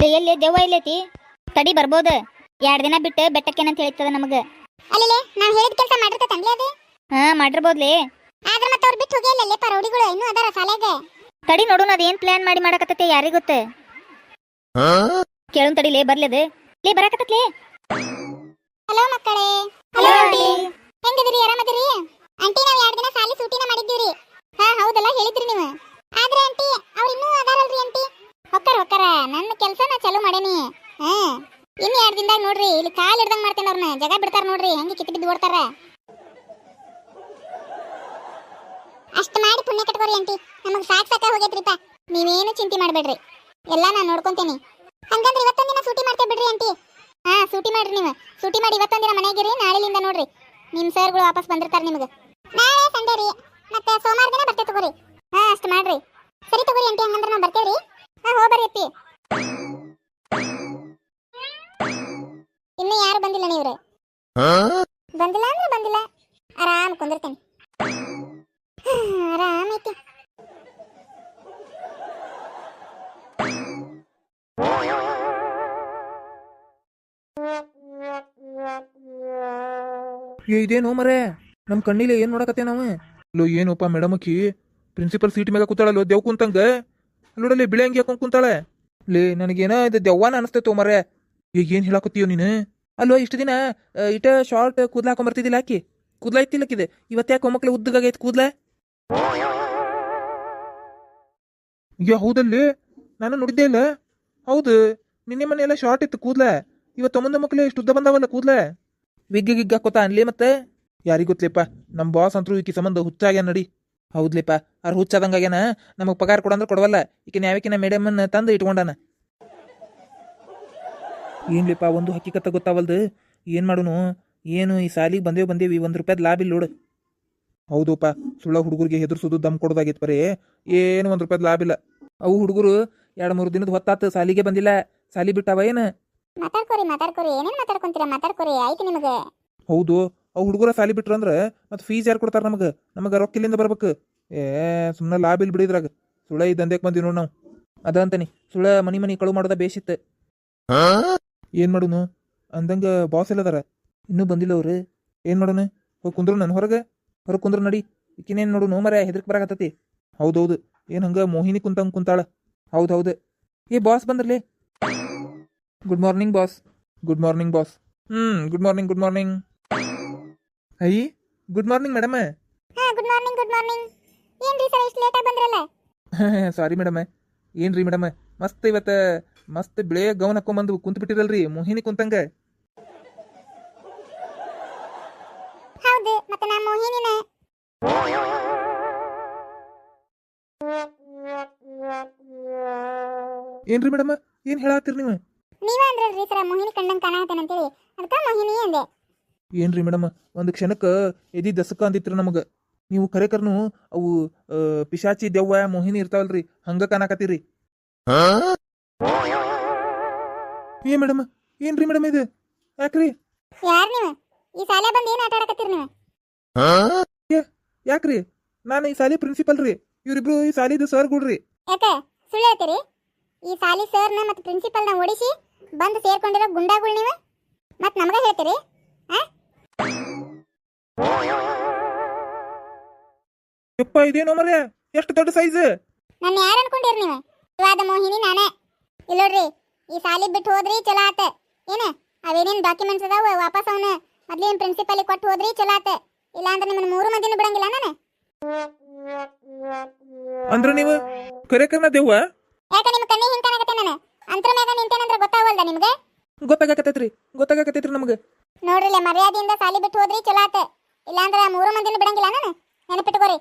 ಲೇ ಎಲ್ಲಿ ದೆವ್ವ ಇಲ್ಲೈತಿ ತಡಿ ಬರ್ಬೋದು. ಎರಡ್ ದಿನ ಬಿಟ್ಟು ಬೆಟ್ಟಕ್ಕೇನಂತ ಹೇಳ್ತದ ನಮಗ. ಅಲ್ಲೇ ನಾವ್ ಹೇಳಿದ ಕೆಲಸ ಮಾಡಿರ್ತೈತನ್ಲಿ ಅದು. ಹಾ ಮಾಡಿರ್ಬೋದ್ಲಿ ಆದ್ರ ಮತ್ತ ಅವ್ರು ಬಿಟ್ಟು ಹೋಗಿಲ್ಲಲ್ಲೇ ಪರೌಡಿಗಳು ಇನ್ನೂ ಅದಾರ ಸಾಲ್ಯಾಗ ತಡಿ ನೋಡೋಣ ಅದೇನ್ ಪ್ಲಾನ್ ಮಾಡಿ ಮಾಡಕತ್ತೈತೆ ಯಾರಿಗ್ ಗೊತ್ತ ಕೇಳುನ್ ತಡಿಲೇ ಬರ್ಲದ ಲೇ ಬರಾಕತ್ತೈತ್ಲೇ ಹಲೋ ಮಕ್ಕಳೇ. Hello aunty. ಹೆಂಗದಿರಿ ಆರಾಮದಿರಿ? ಆಂಟಿ ನಾವ್ ಎರಡ್ ದಿನ ಸಾಲಿ ಸೂಟಿನ ಮಾಡಿದ್ದೀವ್ರಿ. ಹಾ ಹೌದಲ್ಲ ಹೇಳಿದ್ರಿ ನೀವು ಆದ್ರೆ ಆಂಟಿ ಅವ್ರು ಇನ್ನೂ ಅದಾರಲ್ರಿ ಆಂಟಿ ಹೊಕ್ಕರ ಹೊಕ್ಕರ ನನ್ನ ಕೆಲ್ಸನ ಚಾಲೂ ಮಾಡೇನಿ ಹಾ. ಇನ್ನು ಎರಡು ದಿನದಾಗ ನೋಡ್ರಿ, ಇಲ್ಲಿ ಕಾಲ್ ಹಿಡ್ದಂಗ್ ಮಾಡ್ತೇನೆ ಅವ್ರನ್ನ ಜಗ ಬಿಡ್ತಾರ ನೋಡ್ರಿ, ಹೆಂಗೆ ಕಿತ್ತು ಬಿದ್ದು ಓಡ್ತಾರ. ಅಷ್ಟ್ ಮಾಡಿ ಪುಣ್ಯ ಕಟ್ಕೋರಿ ಅಂಟಿ ನಮಗ್ ಸಾಕ್ ಸಾಕ ಹೋಗೈತ್ರಿಪ್ಪ. ನೀವೇನು ಚಿಂತೆ ಮಾಡಬೇಡ್ರಿ. ಎಲ್ಲ ನಾನು ನೋಡ್ಕೊಂತೇನಿ. ಹಂಗಂದ್ರೆ ಇವತ್ತೊಂದಿನ ಸೂಟಿ ಮಾಡ್ತೇವೆ ಬಿಡ್ರಿ ಅಂಟಿ ಹಾ, ಸೂಟಿ ಮಾಡ್ರಿ ನೀವು. ಸೂಟಿ ಮಾಡಿ ಇವತ್ತೊಂದಿನ ಮನೆಗಿರಿ ನಾಳೆಲಿಂದ ನೋಡ್ರಿ. ನಿಮ್ಮ ಸರ್ಗಳು ವಾಪಸ್ ಬಂದಿರ್ತಾರೆ ನಿಮ್ಗೆ. ನಾಳೆ ಸಂಡೇ ರೀ. ಮತ್ತೆ ಸೋಮವಾರ ದಿನ ಬರ್ತೇವೆ ತಗೋರಿ. ಬಂದಿಲ್ಲ ಅಂದ್ರೆ ಬಂದಿಲ್ಲ. ಆರಾಮ್ ಕುಂದಿರ್ತೇನೆ. ಆರಾಮ್ ಐತಿ. ಏ, ಇದೇನು ಮರೆ? ನಮ್ಮ ಕಣ್ಣಿಲೆ ಏನ್ ನೋಡಕತ್ತೆ ನಾವು? ಲೋ ಏನೋಪ್ಪ ಮೇಡಮ್ ಅಕ್ಕಿ? ಪ್ರಿನ್ಸಿಪಲ್ ಸೀಟ್ ಮ್ಯಾಗ ಕೂತಾಳಲ್ಲೋ ದೇವ್ ಕುಂತಂಗ? ನೋಡಲ್ಲಿ ಬಿಳಿ ಅಂಗಿ ಹಾಕೊಂಡ್ ಕುಂತಾಳೆ. ಲೇ, ನನಗೇನ ಇದು ದೆವ್ವಾನ ಅನಿಸ್ತೈತೋ ಮರೆ? ಈಗ ಏನ್ ಹೇಳಕತ್ತೀಯೋ ನೀನು? ಅಲ್ವಾ ಇಷ್ಟು ದಿನ ಇಟ ಶಾರ್ಟ್ ಕೂದ್ಲ ಹಾಕೊಂಡ್ ಹಾಕಿ ಆಕಿ. ಕೂದ್ಲ ಐತಿಲ್ಲಕ್ಕಿದೆ ಇವತ್ತ್ಯಾಕೆ ಯಾಕೆ ಉದ್ದಗ ಉದ್ದಗಾಗೈತೆ ಕೂದ್ಲ? ಅಯ್ಯೋ ಹೌದಲ್ಲಿ? ನಾನು ನೋಡಿದ್ದೆ ಇಲ್ಲ. ಹೌದು ನಿನ್ನೆ ಮನೆ ಎಲ್ಲ ಶಾರ್ಟ್ ಇತ್ತು ಕೂದ್ಲ. ಇವತ್ತು ಒಮ್ಮಂದ ಮಕ್ಳು ಇಷ್ಟು ಉದ್ದ ಬಂದಾವಲ್ಲ ಕೂದ್ಲ? ವಿಗ್ ಗಿಗ್ಗ ಕೊತ್ತ ಅನ್ಲಿ ಮತ್ತೆ? ಯಾರಿಗೆ ಗೊತ್ತಲಿಪ್ಪ ನಮ್ಮ ಬಾಸ್ ಅಂತರೂ ಈಕಿ ಸಂಬಂಧ ಹುಚ್ಚಾಗ್ಯಾನ ನಡಿ. ಹೌದ್ಲಿಪ್ಪ ಅವ್ರು ಹುಚ್ಚಾದಂಗಾಗ್ಯಾನ ನಮಗೆ ಪಗಾರ ಕೊಡಂದ್ರೆ ಕೊಡವಲ್ಲ. ಈಕಿನ ಯಾವಕಿನ ಮೇಡಮನ್ನ ತಂದು ಇಟ್ಕೊಂಡಾನ. ಏನ್ಲಿಪ್ಪ ಒಂದು ಹಕ್ಕಿಕತ್ತ ಗೊತ್ತಾವಲ್ದು? ಏನು ಮಾಡೋನು? ಏನು ಈ ಸಾಲಿಗೆ ಬಂದೇವು ಬಂದೇವಿ ಒಂದು ರೂಪಾಯ್ದು ಲಾಭ ಇಲ್ಲ ನೋಡು. ಹೌದಪ್ಪ ಸುಳ್ಳ ಹುಡುಗರಿಗೆ ಹೆದರ್ಸೋದು ದಮ್ ಕೊಡೋದಾಗಿತ್ತು ಬರೀ. ಏನು ಒಂದು ರೂಪಾಯ್ದು ಲಾಭ ಇಲ್ಲ. ಅವು ಹುಡುಗರು ಎರಡು ಮೂರು ದಿನದ ಹೊತ್ತಾತು ಸಾಲಿಗೆ ಬಂದಿಲ್ಲ. ಸಾಲಿ ಬಿಟ್ಟಾವ ಏನು? ಮಾತಾಡ್ಕೋರಿ ಮಾತಾಡ್ಕೋರಿ. ಏನೇನು ಮಾತಾಡ್ಕೊಂತೀರಾ? ಮಾತಾಡ್ಕೋರಿ ಆಯ್ತು ನಿಮಗೆ. ಹೌದು ಅವು ಹುಡುಗರ ಸಾಲಿ ಬಿಟ್ರು ಅಂದ್ರೆ ಮತ್ತೆ ಫೀಸ್ ಯಾರು ಕೊಡ್ತಾರೆ ನಮಗೆ? ನಮಗೆ ರೊಕ್ಕ ಇಲ್ಲಿಂದ ಬರ್ಬೇಕು. ಏ ಸುಮ್ಮನೆ ಲಾಭ ಇಲ್ಲಿ ಬಿಡಿದ್ರಾಗ ಸುಳ್ಳ ಈ ದಂಧೆಗೆ ಬಂದಿವಿ ನೋಡಿ ನಾವು. ಅದ ಅಂತಾನೆ ಸುಳ್ಳ ಮನಿ ಮನಿ ಕಳು ಮಾಡೋದ ಬೇಸಿತ್ತು ಏನು ಮಾಡೋನು? ಅಂದಂಗ ಬಾಸ್ ಎಲ್ಲದಾರ. ಇನ್ನೂ ಬಂದಿಲ್ಲ ಅವ್ರು. ಏನು ಮಾಡೋನು? ಹೋಗಿ ಕುಂದ್ರು ನನ್ನ ಹೊರಗೆ. ಹೊರಗೆ ಕುಂದ್ರು ನಡಿ. ಈಕಿನೇನು ನೋಡು ಮರ ಹೆದರ್ಕ್ ಬರಾಕತ್ತತಿ ಹೌದೌದು. ಏನು ಹಂಗೆ ಮೋಹಿನಿ ಕುಂತಂಗೆ ಕುಂತಾಳ? ಹೌದು ಹೌದು ಏ boss ಬಂದ್ರಲಿ. Good morning boss good morning boss hmm good morning good morning ಅಯ್ಯ ಗುಡ್ ಮಾರ್ನಿಂಗ್ ಮೇಡಮ್ ಹಾ ಗುಡ್ ಮಾರ್ನಿಂಗ್ ಗುಡ್ ಮಾರ್ನಿಂಗ್ ಏನ್ರಿ ಸರ್ ಇಷ್ಟು ಲೇಟಾಗಿ ಬಂದ್ರಲ್ಲ? ಸಾರಿ ಮೇಡಮ್ ಏನ್ರಿ ಮೇಡಮ್ ಮಸ್ತ್ ಇವತ್ತ ಮಸ್ತ್ ಬಿಳೆ ಗೌನ್ ಹಾಕೊಂಬಂದು ಕುಂತ್ ಬಿಟ್ಟಿರಲ್ರಿ ಮೋಹಿನಿ ಕುಂತಂಗ. ಹೌದು ಮತ್ತೆ ನಾ ಮೋಹಿನಿನ. ಏನ್ರಿ ಮೇಡಮ್ ಏನ್ ಹೇಳತ್ತೀರಿ ನೀವು? ನೀವ ಅಂದ್ರಲ್ರಿ ಸರ ಮೋಹಿನಿ ಕಂಡಂಗ್ ಕಾಣತೇನಂತೇಳಿ ಅದಕ್ಕ ಮೋಹಿನಿ ಅಂದೆ. ಏನ್ರಿ ಮೇಡಮ್ ಒಂದು ಕ್ಷಣಕ್ಕ ಎದಿ ದಸಕ ಅಂದಿತ್ರಿ ನಮಗ. ನೀವು ಕರೆಕರ್ನು ಅವು ಆ, ಪಿಶಾಚಿ ದೆವ್ವ ಮೋಹಿನಿ ಇರ್ತಾವಲ್ರಿ ಹಂಗ ಕಾಣಕತ್ತೀರಿ. ಏ ಮೇಡಮ್ ಏನ್ರಿ ಮೇಡಮ್ ಇದು? ಯಾಕ್ರಿ? ಯಾರ್ ನೀವು? ಈ ಸಾಲ ಬಂದ್ ಏನ್ ಆಟ ಆಡಕತ್ತೀರಿ ನೀವು? ಯಾಕ್ರಿ? ನಾನು ಈ ಸಾಲಿ ಪ್ರಿನ್ಸಿಪಲ್ ರೀ. ಇವ್ರಿಬ್ರು ಈ ಸಾಲಿದು ಸರ್ ಗುಡ್ರಿ ಯಾಕ? ಸುಳ್ಳು ಹೇಳ್ತೀರಿ? ಈ ಸಾಲಿ ಸರ್ನ ಮತ್ತೆ ಪ್ರಿನ್ಸಿಪಲ್ನ ಓಡಿಸಿ ಬಂದು ಸೇರ್ಕೊಂಡಿರೋ ಗುಂಡಾಗಳು ನೀವು? ಮತ್ತೆ ನಮಗ ಹೇಳ್ತೀರಿ? ಆ? ಯಪ್ಪ ಇದೇನೋ ಮರ್ಯ ಎಷ್ಟು ದೊಡ್ಡ ಸೈಜ್ ನನ್ನ ಯಾರು ಅನ್ಕೊಂಡಿರಿ ನೀವು? ಇವಾದ ಮೋಹಿನಿ ನಾನೇ. ಇಲ್ಲೋಡ್ರಿ ಈ ಸಾಲಿ ಬಿಟ್ಟು ಹೋದ್ರಿ ಚಲೋ ಆತ. ಏನ ಅವೇನೇನ್ ಡಾಕ್ಯುಮೆಂಟ್ಸ್ ಅದಾವ ವಾಪಸ್ ಅವನ ಮೊದ್ಲೇನ್ ಪ್ರಿನ್ಸಿಪಲ್ ಕೊಟ್ಟು ಹೋದ್ರಿ ಚಲೋ ಆತ. ಇಲ್ಲಾಂದ್ರೆ ನಿಮ್ಮನ್ನ ಮೂರು ಮಂದಿನ ಬಿಡಂಗಿಲ್ಲ ನಾನು? ಅಂದ್ರ ನೀವು ಕರೆಕನ ದೆವ್ವ? ಯಾಕ ನಿಮ್ ಕಣ್ಣಿ ಹಿಂಗ್ ಕಾಣಕತ್ತೆ ನಾನು? ಅಂತರ ಮ್ಯಾಗ ನಿಂತೇನಂದ್ರ ಗೊತ್ತಾಗವಲ್ದ ನಿಮ್ಗೆ? ಗೊತ್ತಾಗಕತ್ತೈತ್ರಿ ಗೊತ್ತಾಗಕತ್ತೈತ್ರಿ ನಮಗೆ. ನೋಡ್ರಿಲ್ಲ ಮರ್ಯಾದೆಯಿಂದ ಸಾಲಿ ಬಿಟ್ಟು ಹೋದ್ರಿ ಚಲೋ ಆತ. ಇಲ್ಲಾಂದ್ರೆ ಮೂರು ಮಂದಿನ ಬಿಡಂಗಿಲ್ಲ ನಾನು? ನೆನಪಿಟ್ಕೋರಿ.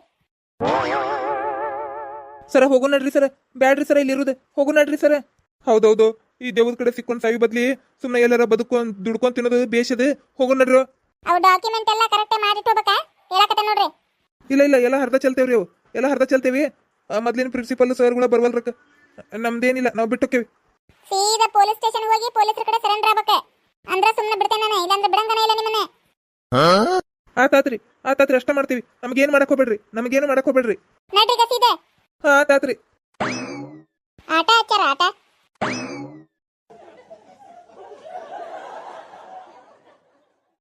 ಸರ ಹೋಗು ನಡ್ರಿ ಸರ. ಬ್ಯಾಡ್ರಿ ಸರ ಇಲ್ಲಿ ಇರುದು ಹೋಗು ನಡ್ರಿ ಸರ. ಹೌದೌದು. ಈ ದೇವದ ಕಡೆ ಸಿಕ್ಕೊಂಡ್ ಸಾವಿ ಬದ್ಲಿ ಸುಮ್ಮನೆ ಎಲ್ಲರ ಬದುಕೊಂಡ್ ದುಡ್ಕೊಂಡ್ ತಿನ್ನೋದು ಬೇಷದು. ಹೋಗೋ ನಡ್ರಿ. ಅವು ಡಾಕ್ಯುಮೆಂಟ್ ಎಲ್ಲ ಕರೆಕ್ಟ್ ಮಾಡಿಟ್ಕೋಬೇಕಾ ಹೇಳಕತ್ತೆ ನೋಡ್ರಿ. ಇಲ್ಲ ಇಲ್ಲ ಎಲ್ಲ ಹರ್ದ ಚಲ್ತೇವ್ರಿ ರೀ ಎಲ್ಲ ಹರ್ದ ಚಲ್ತೇವಿ. ಮೊದ್ಲಿನ ಪ್ರಿನ್ಸಿಪಲ್ ಸರ್ಗಳ ಬರ್ವಲ್ರಕ್ಕ. ನಮ್ದೇನಿಲ್ಲ ನಾವು ಬಿಟ್ಟೋಕೇವಿ ಸೀದಾ ಪೊಲೀಸ್ ಸ್ಟೇಷನ್ ಹೋಗಿ ಪೊಲೀಸರ ಕಡೆ ಸರೆಂಡರ್ ಆಗ್ಬೇಕೆ. ಅಂದ್ರ ಸುಮ್ಮನೆ ಬಿಡ್ತೇನೆ ನಾನು ಇಲ್ಲಾಂದ್ರೆ ಬಿಡಂಗನೇ ಇಲ್ಲ ನಿಮ್ಮನ್ನ. ಆತಾತ್ರಿ ಆತಾತ್ರಿ ಅಷ್ಟ ಮಾಡ್ತೀವಿ. ನಮ್ಗೇನ್ ಮಾಡಕ್ ಹೋಗ್ಬೇಡ್ರಿ ನಮ್ಗೇನು ಮಾಡಕ್ ಹೋಗ್ಬೇಡ್ರಿ. ನಡ್ರಿ ಆಟ ಹಾ ಆತಾತ್ರಿ